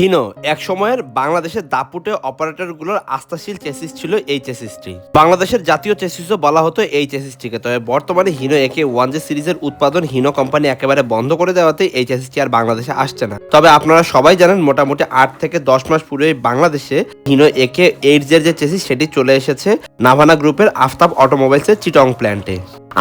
Hino এক সময়ের বাংলাদেশের দাপুটে অপারেটরগুলোর আস্থাশীল চেসিস ছিল এই চেসিসটি। বাংলাদেশের জাতীয় চেসিসও বলা হতো এই চেসিসটিকে, তবে বর্তমানে হিনো একে ওয়ান জে সিরিজের উৎপাদন হিনো কোম্পানি একেবারে বন্ধ করে দেওয়াতে এই চেসিসটি আর বাংলাদেশে আসছে না। তবে আপনারা সবাই জানেন মোটামুটি আট থেকে দশ মাস পূর্বে বাংলাদেশে হিনো একে এইট জের যে চেসিস সেটি চলে এসেছে নাভানা গ্রুপের আফতাব অটোমোবাইলসের চিটং প্ল্যান্টে।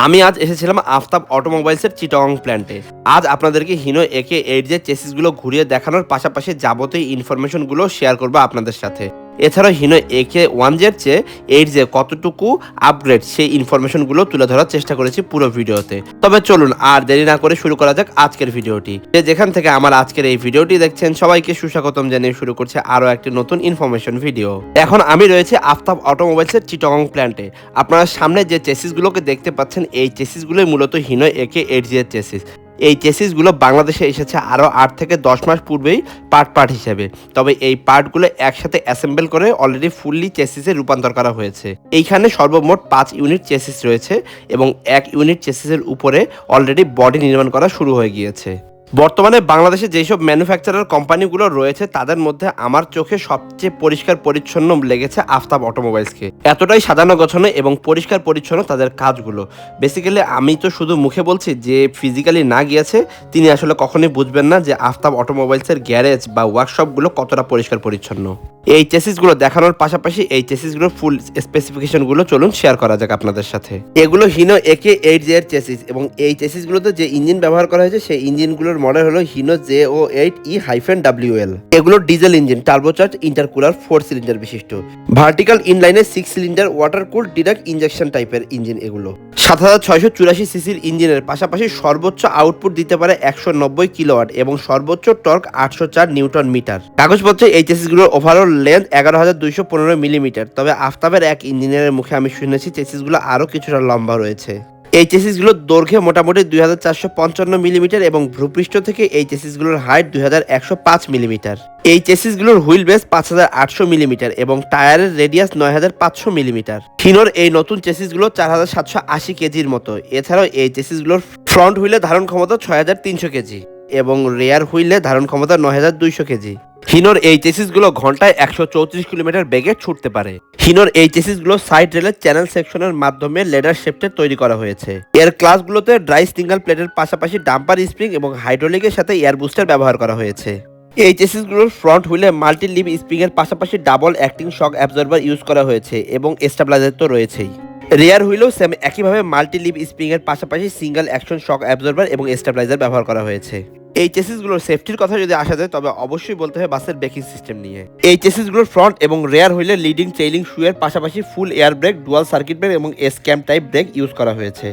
আমি আজ এসেছিলাম আফতাব অটোমোবাইলসের চিটং প্ল্যান্টে। আজ আপনাদেরকে হিনো একে এইট যে চেসিসগুলো ঘুরিয়ে দেখানোর পাশাপাশি যাবতীয় ইনফরমেশনগুলো শেয়ার করব আপনাদের সাথে। এছাড়াও হিনো একে ওয়ান জের চেয়ে এইট জে কতটুকু আপগ্রেড সেই ইনফরমেশনগুলো তুলে ধরার চেষ্টা করেছি পুরো ভিডিওতে। তবে চলুন আর দেরি না করে শুরু করা যাক আজকের ভিডিওটি। যে যেখান থেকে আমার আজকের এই ভিডিওটি দেখছেন, সবাইকে সুস্বাগতম জানিয়ে শুরু করছে আরও একটি নতুন ইনফরমেশন ভিডিও। এখন আমি রয়েছে আফতাব অটোমোবাইলসের চিটং প্ল্যান্টে। আপনারা সামনে যে চেসিসগুলোকে দেখতে পাচ্ছেন, এই চেসিসগুলোই মূলত হিনো একে এইট জের চেসিস এই চেসিসগুলো বাংলাদেশে এসেছে আরও আট থেকে দশ মাস পূর্বেই পার্ট পার্ট হিসেবে। তবে এই পার্টগুলো একসাথে অ্যাসেম্বল করে অলরেডি ফুললি চেসিসে রূপান্তর করা হয়েছে। এইখানে সর্বমোট পাঁচ ইউনিট চেসিস রয়েছে এবং এক ইউনিট চেসিসের উপরে অলরেডি বডি নির্মাণ করা শুরু হয়ে গিয়েছে। বর্তমানে বাংলাদেশে যেসব ম্যানুফ্যাকচারার কোম্পানিগুলো রয়েছে, তাদের মধ্যে আমার চোখে সবচেয়ে পরিষ্কার পরিচ্ছন্ন লেগেছে আফতাব অটোমোবাইলসকে এতটাই সাজানো গোছানো এবং পরিষ্কার পরিচ্ছন্ন তাদের কাজগুলো। বেসিক্যালি আমি তো শুধু মুখে বলছি যে ফিজিক্যালি না গিয়েছে, তিনি আসলে কখনোই বুঝবেন না যে আফতাব অটোমোবাইলসের গ্যারেজ বা ওয়ার্কশপগুলো কতটা পরিষ্কার পরিচ্ছন্ন। এই চেসিসগুলো দেখানোর পাশাপাশি এই চেসিসগুলোর ফুল স্পেসিফিকেশনগুলো চলুন শেয়ার করা যাক আপনাদের সাথে। এগুলো হিনো একে এইট জে এর চেসিস এবং এই চেসিসগুলোতে যে ইঞ্জিন ব্যবহার করা হয়েছে, সেই ইঞ্জিনগুলোর মডেল হলো Hino J O eight E hyphen W L এগুলো diesel engine turbocharge intercooler four cylinder বিশিষ্ট। Vertical ইনলাইনের six cylinder water cool direct injection টাইপের ইঞ্জিন এগুলো। সাত হাজার ছয়শো চুরাশি সিসির ইঞ্জিনের পাশাপাশি সর্বোচ্চ আউটপুট দিতে পারে একশো নব্বই কিলোওয়াট এবং সর্বোচ্চ টর্ক আটশো চার নিউটন মিটার কাগজপত্রে এই চেসিসগুলোর ওভারঅল লেন্থ এগারো হাজার দুইশো পনেরো মিলিমিটার। তবে আফতাবের এক ইঞ্জিনিয়ারের মুখে আমি শুনেছি চেসিসগুলো আরও কিছুটা লম্বা রয়েছে। এই চেসিসগুলোর দৈর্ঘ্য মোটামুটি দুই হাজার চারশো পঞ্চান্ন মিলিমিটার এবং ভূপৃষ্ঠ থেকে এই চেসিসগুলোর হাইট দুই হাজার একশো পাঁচ মিলিমিটার। এই চেসিসগুলোর হুইল বেস পাঁচ হাজার আটশো মিলিমিটার এবং টায়ারের রেডিয়াস নয় হাজার পাঁচশো মিলিমিটার। হিনোর এই নতুন চেসিসগুলো চার হাজার সাতশো আশি কেজির মতো। এছাড়াও এই চেসিসগুলোর ফ্রন্ট হুইলে ধারণ ক্ষমতা ছয় হাজার তিনশো কেজি এবং রেয়ার হুইলে ধারণ ক্ষমতা নয় হাজার দুইশো কেজি। হিনোর এই চেসিসগুলো ঘন্টায় একশো চৌত্রিশ কিলোমিটার বেগে ছুটতে পারে। হিনোর এই চেসিসগুলো সাইড রেলের চ্যানেল সেকশনের মাধ্যমে লেডার শেফটে তৈরি করা হয়েছে। এর ক্লাসগুলোতে ড্রাই সিঙ্গেল প্লেটের পাশাপাশি ডাম্পার স্প্রিং এবং হাইড্রোলিকের সাথে এয়ার বুস্টার ব্যবহার করা হয়েছে। এই চেসিসগুলোর ফ্রন্ট হুইলে মাল্টি লিভ স্প্রিং এর পাশাপাশি double acting shock absorber use করা হয়েছে এবং স্টেবিলাইজার তো রয়েছেই। রেয়ার হুইলেও সেম একইভাবে মাল্টি স্প্রিং এর পাশাপাশি সিঙ্গেল অ্যাকশন শক অ্যাবজর্বার এবং স্টেবিলাইজার ব্যবহার করা হয়েছে। এই চেসিসগুলোর সেফটির কথা যদি আসা যায়, তবে অবশ্যই বলতে হবে বাসের ব্রেকিং সিস্টেম নিয়ে। এই চেসিসগুলোর ফ্রন্ট এবং রেয়ার হুইলে লিডিং চেইলিং শুয়ের পাশাপাশি full air brake dual circuit brake এবং S cam type brake use করা হয়েছে।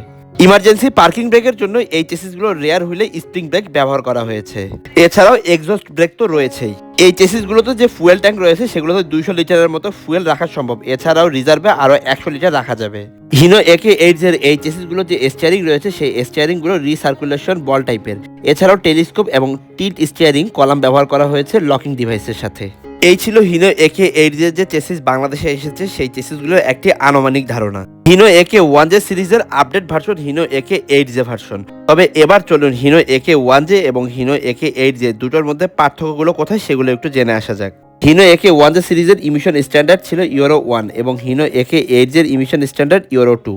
ইমার্জেন্সি পার্কিং ব্রেকের জন্য এই চেসিসগুলো রেয়ার হুইলে স্প্রিং ব্রেক ব্যবহার করা হয়েছে। এছাড়াও এক্সস্ট ব্রেক তো রয়েছেই। এই চেসিসগুলোতে যে ফুয়েল ট্যাঙ্ক রয়েছে, সেগুলোতে দুইশো লিটারের মতো ফুয়েল রাখা সম্ভব। এছাড়াও রিজার্ভে আরও একশো লিটার রাখা যাবে। হিনো একে এইট এর এই চেসিসগুলো যে স্টিয়ারিং রয়েছে, সেই স্টিয়ারিংগুলো রিসার্কুলেশন বল টাইপের এছাড়াও টেলিস্কোপ এবং টিট স্টিয়ারিং কলাম ব্যবহার করা হয়েছে লকিং ডিভাইসের সাথে। এই ছিল হিনো একে এইট জের যে চেসিস বাংলাদেশে এসেছে, সেই চেসিসগুলোর একটি আনুমানিক ধারণা। হিনো একে ওয়ান জে সিরিজের update version Hino AK eight J version তবে এবার চলুন হিনো একে ওয়ান জে এবং হিনো একে এইট জে, দুটোর মধ্যে পার্থক্যগুলো কোথায় সেগুলো একটু জেনে আসা যাক। হিনো একে ওয়ান জে সিরিজের ইমিশন স্ট্যান্ডার্ড ছিল ইউরো ওয়ান এবং হিনো একে এইট জের emission standard Euro two.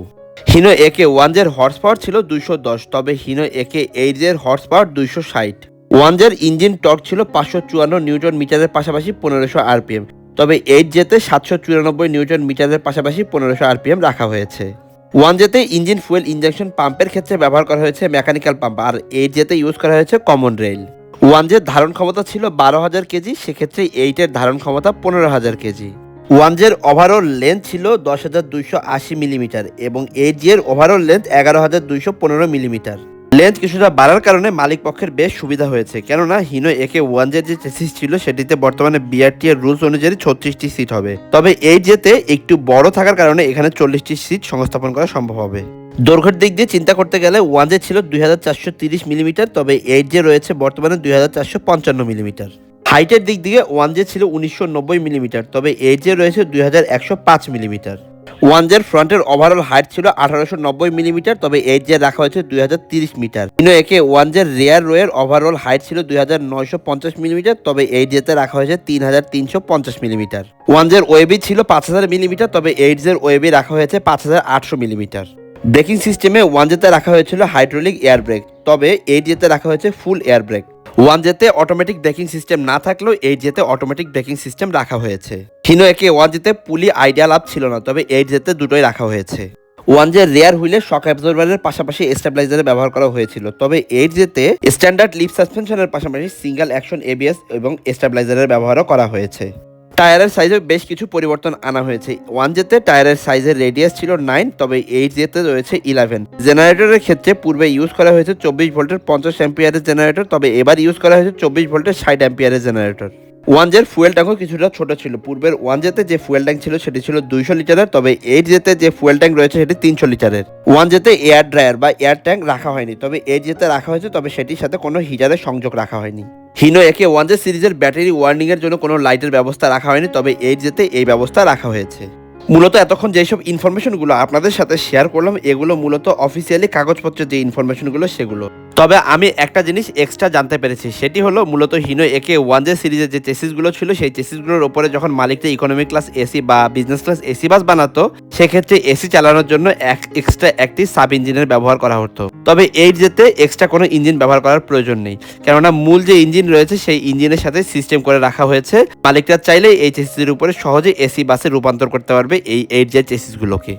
Hino AK one জের হর্স পাওয়ার ছিল দুইশো দশ, তবে হিনো একে এইট জের হর্স পাওয়ার দুইশো ষাট। ওয়ানজের ইঞ্জিন টর্ক ছিল পাঁচশো চুয়ান্ন নিউটন মিটারের পাশাপাশি পনেরোশো আরপিএম, তবে এইট জেতে সাতশো চুরানব্বই নিউটন মিটারের পাশাপাশি পনেরোশো আরপিএম রাখা হয়েছে। ওয়ান জেতে ইঞ্জিন ফুয়েল ইঞ্জেকশন পাম্পের ক্ষেত্রে ব্যবহার করা হয়েছে মেকানিক্যাল পাম্প, আর এইট জেতে ইউজ করা হয়েছে কমন রেল। ওয়ান জের ধারণ ক্ষমতা ছিল বারো হাজার কেজি, সেক্ষেত্রে এইটের ধারণ ক্ষমতা পনেরো হাজার কেজি। ওয়ান জের ওভারঅল লেন্থ ছিল দশ হাজার দুইশো আশি মিলিমিটার এবং এইট জের ওভারঅল লেন্থ এগারো হাজার দুইশো পনেরো মিলিমিটার। লেন্থ কিছুটা বাড়ার কারণে মালিক পক্ষের বেশ সুবিধা হয়েছে। কেননা, হিনো একে ওয়ান জের যে চেসিস ছিল, সেটিতে বর্তমানে বিআরটি এর রুলস অনুযায়ী ছত্রিশটি সিট হবে। তবে এই জেতে একটু বড় থাকার কারণে এখানে চল্লিশটি সিট সংস্থাপন করা সম্ভব হবে। দৈর্ঘ্যের দিক দিয়ে চিন্তা করতে গেলে ওয়ান জে ছিল দুই মিলিমিটার, তবে এইট জে রয়েছে বর্তমানে দুই হাজার চারশো পঞ্চান্ন মিলিমিটার। হাইটের দিক দিয়ে ওয়ান জে ছিল উনিশশো নব্বই মিলিমিটার, তবে এইট জে রয়েছে দুই হাজার একশো পাঁচ মিলিমিটার। ওয়ান জের ফ্রন্টের ওভারঅল হাইট ছিল আঠারোশো নব্বই মিলিমিটার, তবে এইট জের রাখা হয়েছে দুই হাজার তিরিশ মিটার। হিনো একে ওয়ান জের রেয়ার রোয়ের ওভারঅল হাইট ছিল দুই হাজার নয়শো পঞ্চাশ মিলিমিটার, তবে এইট জেতে রাখা হয়েছে তিন হাজার তিনশো পঞ্চাশ মিলিমিটার। ওয়ান জের ওয়েবি ছিল পাঁচ হাজার মিলিমিটার, তবে এইট জের ওয়েবি রাখা হয়েছে পাঁচ হাজার আটশো মিলিমিটার। ব্রেকিং সিস্টেমে ওয়ান জেতে রাখা হয়েছিল হাইড্রোলিক এয়ার ব্রেক তবে এইট জেতে রাখা হয়েছে ফুল এয়ার ব্রেক ওয়ান জেতে অটোমেটিক ব্রেকিং সিস্টেম না থাকলেও এইট জেতে অটোমেটিক ব্রেকিং সিস্টেম রাখা হয়েছে। হিনো একে ওয়ান জেতে পুলি আইডিয়া লাভ ছিল না, তবে এইট জেতে দুটোই রাখা হয়েছে। ওয়ান জে রেয়ার হুইলে শক অ্যাবজর্ভারের পাশাপাশি স্টেবিলাইজারে ব্যবহার করা হয়েছিল, তবে এইট জেতে স্ট্যান্ডার্ড লিপ সাসপেনশনের পাশাপাশি সিঙ্গেল অ্যাকশন এবিএস এবং স্টেবিলাইজারের ব্যবহারও করা হয়েছে। টায়ারের সাইজে বেশ কিছু পরিবর্তন আনা হয়েছে। ওয়ান জেতে টায়ারের সাইজের রেডিয়াস ছিল নাইন তবে এইট জেতে রয়েছে ইলেভেন জেনারেটরের ক্ষেত্রে পূর্বে ইউজ করা হয়েছে চব্বিশ ভোল্টের পঞ্চাশ অ্যাম্পিয়ারের জেনারেটর তবে এবার ইউজ করা হয়েছে চব্বিশ ভোল্টের ষাট অ্যাম্পিয়ারের জেনারেটর ওয়ান জের ফুয়েল ট্যাঙ্কও কিছুটা ছোট ছিল। পূর্বের ওয়ান জেতে যে ফুয়েল ট্যাঙ্ক ছিল, সেটি ছিল দুইশো লিটারের, তবে এইট জেতে যে ফুয়েল ট্যাঙ্ক রয়েছে, সেটি তিনশো লিটারের। ওয়ান জেতে এয়ার ড্রায়ার বা এয়ার ট্যাঙ্ক রাখা হয়নি, তবে এইট জেতে রাখা হয়েছে, তবে সেটির সাথে কোনো হিটারের সংযোগ রাখা হয়নি। হিনো একে ওয়ান জে সিরিজের ব্যাটারি ওয়ার্নিংয়ের জন্য কোনো লাইটের ব্যবস্থা রাখা হয়নি, তবে এইট জেতে এই ব্যবস্থা রাখা হয়েছে। মূলত এতক্ষণ যেসব ইনফরমেশনগুলো আপনাদের সাথে শেয়ার করলাম, এগুলো মূলত অফিসিয়ালি কাগজপত্রের যে ইনফরমেশনগুলো সেগুলো। তবে আমি একটা জিনিস এক্সট্রা জানতে পেরেছি, সেটি হলো মূলত হিনো একে ওয়ান জে সিরিজের যে চেসিসগুলো ছিল, সেই চেসিসগুলোর ওপরে যখন মালিকটা ইকোনমিক ক্লাস এসি বা বিজনেস ক্লাস এসি বাস বানাতো, সেক্ষেত্রে এসি চালানোর জন্য এক এক্সট্রা একটি সাব ইঞ্জিনের ব্যবহার করা হতো। তবে এইট জেতে এক্সট্রা কোনো ইঞ্জিন ব্যবহার করার প্রয়োজন নেই। কেননা মূল যে ইঞ্জিন রয়েছে, সেই ইঞ্জিনের সাথে সিস্টেম করে রাখা হয়েছে। মালিকরা চাইলে এই চেসিসের উপরে সহজে এসি বাসে রূপান্তর করতে পারবে এই eight J চেসিসগুলোকে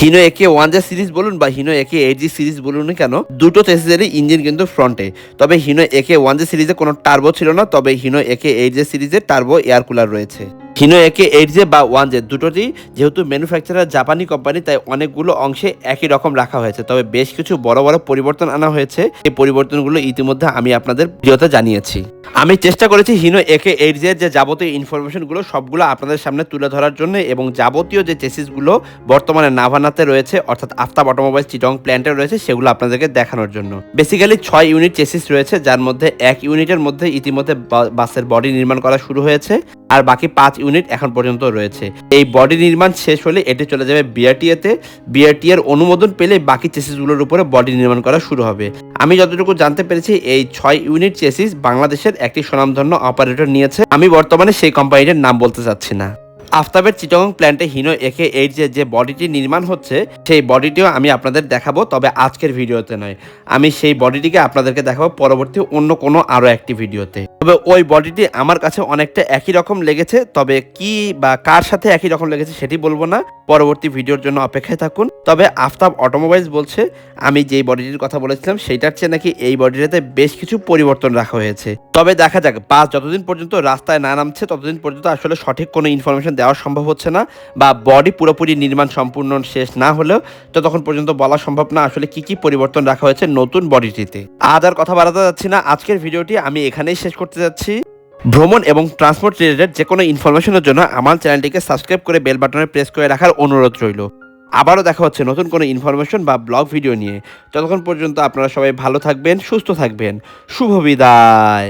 Hino AK one J series বলুন বা হিনো একে এইট জি সিরিজ বলুন কেন, দুটো চেসিসেরই ইঞ্জিন কিন্তু ফ্রন্টে তবে হিনো একে ওয়ান জে সিরিজে কোনো টার্বো ছিল না, তবে হিনো একে এইট জে সিরিজে টার্বো এয়ার কুলার রয়েছে। হিনো একে এইট জে বা ওয়ান জে দুটোটি যেহেতু ম্যানুফ্যাকচারার জাপানি কোম্পানি তাই অনেকগুলো অংশে একই রকম রাখা হয়েছে। তবে বেশ কিছু বড় বড় পরিবর্তন আনা হয়েছে। এই পরিবর্তনগুলো ইতিমধ্যে আমি আপনাদের ভিডিওতে জানিয়েছি। আমি চেষ্টা করেছি হিনো একে এইট জের যে যাবতীয় ইনফরমেশনগুলো সবগুলো আপনাদের সামনে তুলে ধরার জন্য এবং যাবতীয় যে চেসিসগুলো বর্তমানে নাভানাতে রয়েছে, অর্থাৎ আফতাব অটোমোবাইল চিটং প্ল্যান্টে রয়েছে, সেগুলো আপনাদেরকে দেখানোর জন্য। বেসিক্যালি ছয় ইউনিট চেসিস রয়েছে, যার মধ্যে এক ইউনিটের মধ্যে ইতিমধ্যে বাসের বডি নির্মাণ করা শুরু হয়েছে। আর বাকি পাঁচ ইউনিট এখন পর্যন্ত রয়েছে। এই বডি নির্মাণ শেষ হলে এটি চলে যাবে বিআরটিএতে। বিআরটি এর অনুমোদন পেলে বাকি চেসিসগুলোর উপরে বডি নির্মাণ করা শুরু হবে। আমি যতটুকু জানতে পেরেছি, এই ছয় ইউনিট চেসিস বাংলাদেশের একটি স্বনামধন্য অপারেটর নিয়েছে। আমি বর্তমানে সেই কোম্পানিটার নাম বলতে চাচ্ছি না। আফতাবের চিটগং প্ল্যান্টে হিনো একে এইট যে যে বডিটি নির্মাণ হচ্ছে, সেই বডিটিও আমি আপনাদের দেখাবো, তবে আজকের ভিডিওতে নয়। আমি সেই বডিটিকে আপনাদেরকে দেখাবো পরবর্তী অন্য কোনো আরও একটি ভিডিওতে। তবে ওই বডিটি আমার কাছে অনেকটা একই রকম লেগেছে, তবে কি বা কার সাথে একই রকম লেগেছে সেটি বলব না। পরবর্তী ভিডিওর জন্য অপেক্ষায় থাকুন। তবে আফতাব অটোমোবাইলস বলছে, আমি যেই বডিটির কথা বলেছিলাম, সেইটার চেয়ে নাকি এই বডিটাতে বেশ কিছু পরিবর্তন রাখা হয়েছে। তবে দেখা যাক, বাস যতদিন পর্যন্ত রাস্তায় না নামছে, ততদিন পর্যন্ত আসলে সঠিক কোনো ইনফরমেশন দেওয়া সম্ভব হচ্ছে না, বা বডি পুরোপুরি নির্মাণ সম্পূর্ণ শেষ না হলেও ততক্ষণ পর্যন্ত বলা সম্ভব না আসলে কি কি পরিবর্তন রাখা হয়েছে নতুন বডিটিতে। আজ আর কথা বাড়াতে যাচ্ছি না। আজকের ভিডিওটি আমি এখানেই শেষ করতে যাচ্ছি। ভ্রমণ এবং ট্রান্সপোর্ট রিলেটেড যে কোনো ইনফরমেশনের জন্য আমার চ্যানেলটিকে সাবস্ক্রাইব করে বেল বাটনে প্রেস করে রাখার অনুরোধ রইল। আবারও দেখা হচ্ছে নতুন কোনো ইনফরমেশন বা ব্লগ ভিডিও নিয়ে। ততক্ষণ পর্যন্ত আপনারা সবাই ভালো থাকবেন, সুস্থ থাকবেন। শুভ বিদায়।